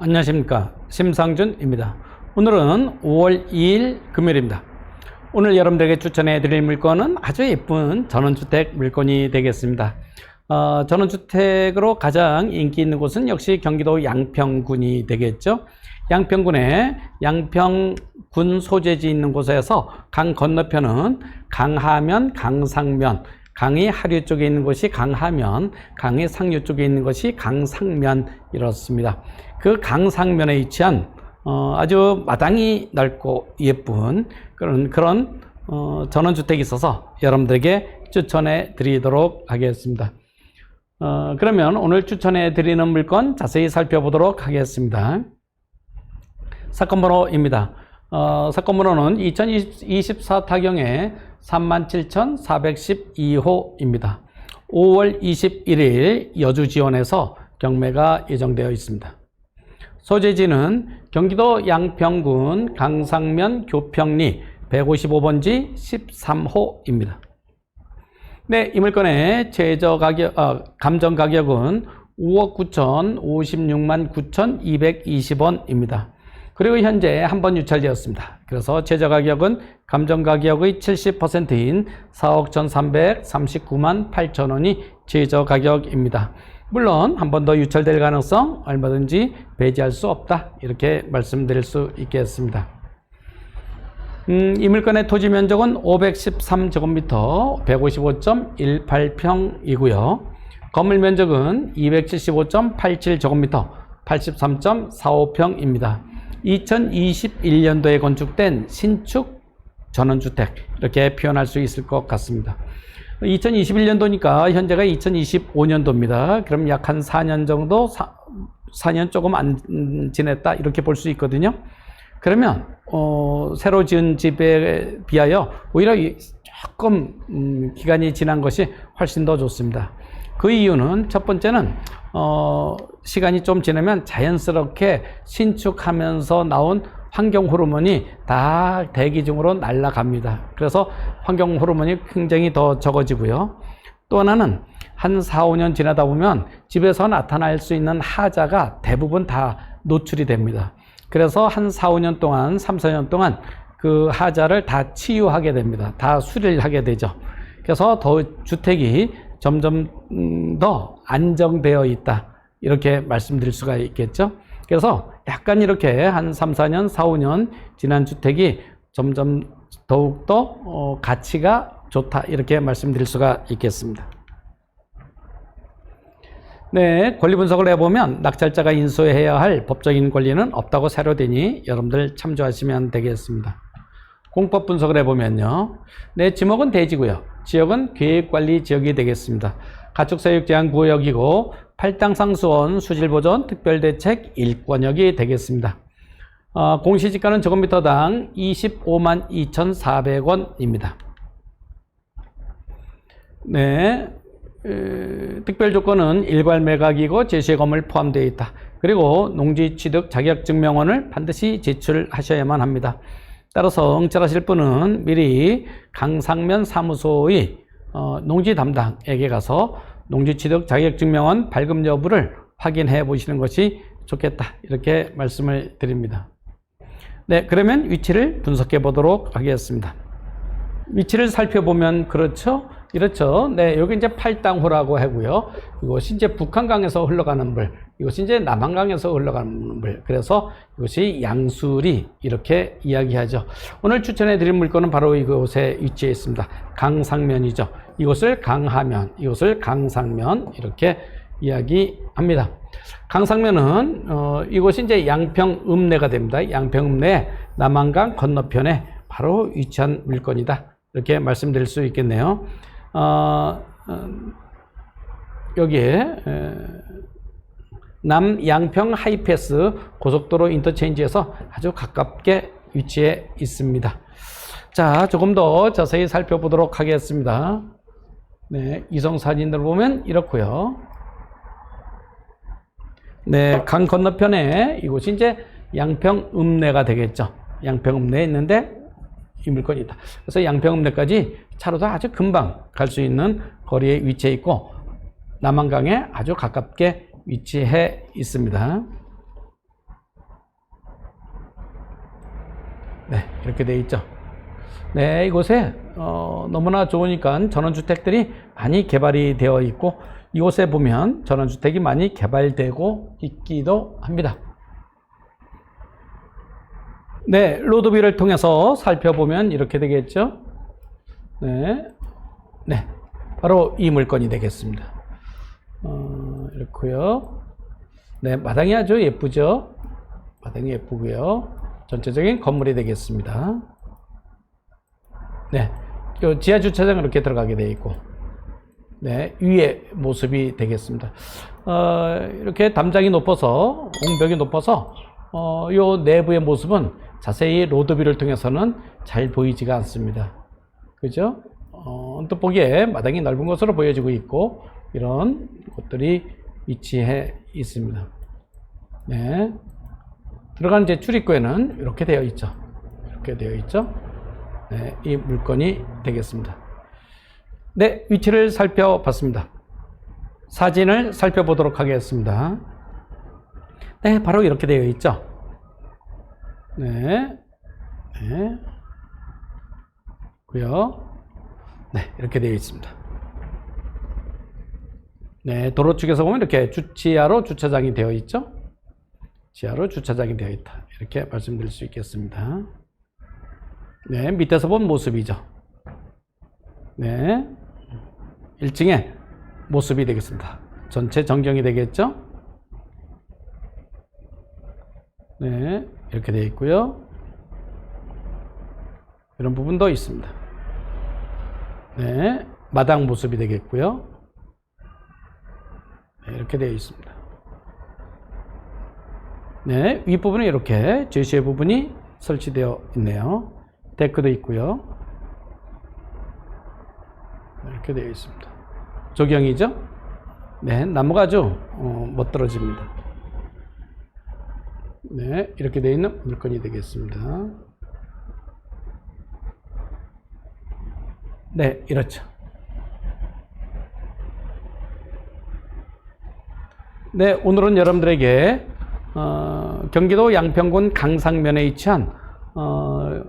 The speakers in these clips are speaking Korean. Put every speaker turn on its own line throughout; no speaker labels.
안녕하십니까. 심상준입니다. 오늘은 5월 2일 금요일입니다. 오늘 여러분들에게 추천해 드릴 물건은 아주 예쁜 전원주택 물건이 되겠습니다. 어, 전원주택으로 가장 인기 있는 곳은 역시 경기도 양평군이 되겠죠. 양평군에 양평군 소재지 있는 곳에서 강 건너편은 강하면 강상면 강의 하류 쪽에 있는 곳이 강하면, 강의 상류 쪽에 있는 것이 강상면 이렇습니다. 그 강상면에 위치한 어, 아주 마당이 넓고 예쁜 그런 그런 어, 전원주택이 있어서 여러분들에게 추천해 드리도록 하겠습니다. 어, 그러면 오늘 추천해 드리는 물건 자세히 살펴보도록 하겠습니다. 사건 번호입니다. 어, 사건 번호는 2024 타경의 37,412호입니다. 5월 21일 여주 지원에서 경매가 예정되어 있습니다. 소재지는 경기도 양평군 강상면 교평리 155번지 13호입니다. 네, 이 물건의 최저 가격, 어, 감정 가격은 5억 9천 56만 9,220원입니다. 그리고 현재 한 번 유찰되었습니다. 그래서 최저 가격은 감정 가격의 70%인 4억 1,339만 8천 원이 최저 가격입니다. 물론 한 번 더 유찰될 가능성 얼마든지 배제할 수 없다. 이렇게 말씀드릴 수 있겠습니다. 음, 이 물건의 토지 면적은 513제곱미터 155.18평이고요. 건물 면적은 275.87제곱미터 83.45평입니다. 2021년도에 건축된 신축 전원주택 이렇게 표현할 수 있을 것 같습니다. 2021년도니까 현재가 2025년도입니다. 그럼 약 한 4년 정도, 4, 년 조금 안 지냈다 이렇게 볼 수 있거든요. 그러면 어, 새로 지은 집에 비하여 오히려 조금 음, 기간이 지난 것이 훨씬 더 좋습니다. 그 이유는 첫 번째는 어, 시간이 좀 지나면 자연스럽게 신축하면서 나온 환경 호르몬이 다 대기 중으로 날아갑니다. 그래서 환경 호르몬이 굉장히 더 적어지고요. 또 하나는 한 4, 5년 지나다 보면 집에서 나타날 수 있는 하자가 대부분 다 노출이 됩니다. 그래서 한 4, 5년 동안, 3, 4년 동안 그 하자를 다 치유하게 됩니다. 다 수리를 하게 되죠. 그래서 더 주택이 점점 음, 더 안정되어 있다. 이렇게 말씀드릴 수가 있겠죠. 그래서 약간 이렇게 한 3, 4년, 4, 5년 지난 주택이 점점 더욱더 어, 가치가 좋다. 이렇게 말씀드릴 수가 있겠습니다. 네, 권리 분석을 해보면 낙찰자가 인수해야 할 법적인 권리는 없다고 세로되니 여러분들 참조하시면 되겠습니다. 공법 분석을 해보면요. 네, 지목은 대지고요. 지역은 계획관리 지역이 되겠습니다. 가축사육 제한 구역이고 팔당상수원 수질보존 특별대책 1권역이 되겠습니다. 어, 공시지가는 제곱미터당 25만 2,400원입니다. 네, 에, 특별 조건은 일괄 매각이고 제시의 건물 포함되어 있다. 그리고 농지 취득 자격 증명원을 반드시 제출하셔야만 합니다. 따라서 응찰하실 분은 미리 강상면 사무소의 어, 농지 담당에게 가서 농지 취득 자격 증명원 발급 여부를 확인해 보시는 것이 좋겠다. 이렇게 말씀을 드립니다. 네, 그러면 위치를 분석해 보도록 하겠습니다. 위치를 살펴보면 그렇죠? 이렇죠. 네, 여기 이제 팔당호라고 하고요. 이것이 이제 북한강에서 흘러가는 물, 이것이 이제 남한강에서 흘러가는 물. 그래서 이것이 양수리 이렇게 이야기하죠. 오늘 추천해 드린 물건은 바로 이곳에 위치해 있습니다. 강상면이죠. 이곳을 강하면, 이곳을 강상면 이렇게 이야기합니다. 강상면은 어, 이곳이 이제 양평 읍내가 됩니다. 양평 읍내 남한강 건너편에 바로 위치한 물건이다. 이렇게 말씀드릴 수 있겠네요. 어, 어, 여기에 에, 남양평 하이패스 고속도로 인터체인지에서 아주 가깝게 위치해 있습니다. 자, 조금 더 자세히 살펴보도록 하겠습니다. 네, 이성 사진들 보면 이렇고요. 네, 강 건너편에 이곳이 이제 양평 읍내가 되겠죠. 양평 읍내에 있는데 힘을 건이다. 그래서 양평읍내까지 차로도 아주 금방 갈 수 있는 거리에 위치해 있고 남한강에 아주 가깝게 위치해 있습니다. 네, 이렇게 돼 있죠. 네, 이곳에 어, 너무나 좋으니까 전원주택들이 많이 개발이 되어 있고 이곳에 보면 전원주택이 많이 개발되고 있기도 합니다. 네, 로드뷰를 통해서 살펴보면 이렇게 되겠죠. 네, 네, 바로 이 물건이 되겠습니다. 어, 이렇고요. 네, 마당이 아주 예쁘죠. 마당이 예쁘고요. 전체적인 건물이 되겠습니다. 네, 그 지하 주차장은 이렇게 들어가게 되어 있고, 네, 위에 모습이 되겠습니다. 어, 이렇게 담장이 높아서, 공벽이 높아서, 어, 요 내부의 모습은 자세히 로드뷰를 통해서는 잘 보이지가 않습니다. 그죠? 어, 언뜻 보기에 마당이 넓은 것으로 보여지고 있고, 이런 것들이 위치해 있습니다. 네. 들어가는 제 출입구에는 이렇게 되어 있죠. 이렇게 되어 있죠. 네, 이 물건이 되겠습니다. 네, 위치를 살펴봤습니다. 사진을 살펴보도록 하겠습니다. 네, 바로 이렇게 되어 있죠. 네, 네, 고요. 네, 이렇게 되어 있습니다. 네, 도로 측에서 보면 이렇게 주치하로 주차장이 되어 있죠. 지하로 주차장이 되어 있다. 이렇게 말씀드릴 수 있겠습니다. 네, 밑에서 본 모습이죠. 네, 1층의 모습이 되겠습니다. 전체 전경이 되겠죠? 네, 이렇게 되어 있고요. 이런 부분도 있습니다. 네, 마당 모습이 되겠고요. 네, 이렇게 되어 있습니다. 네, 윗부분에 이렇게 제시의 부분이 설치되어 있네요. 데크도 있고요. 이렇게 되어 있습니다. 조경이죠? 네, 나무가 아주 어, 멋들어집니다. 네, 이렇게 되어 있는 물건이 되겠습니다. 네, 이렇죠. 네, 오늘은 여러분들에게 어, 경기도 양평군 강상면에 위치한 어,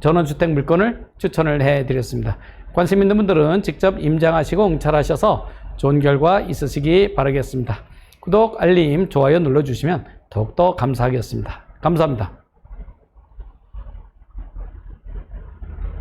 전원주택 물건을 추천을 해드렸습니다. 관심 있는 분들은 직접 임장하시고 응찰하셔서 좋은 결과 있으시기 바라겠습니다. 구독, 알림, 좋아요 눌러주시면 더욱더 감사하겠습니다. 감사합니다.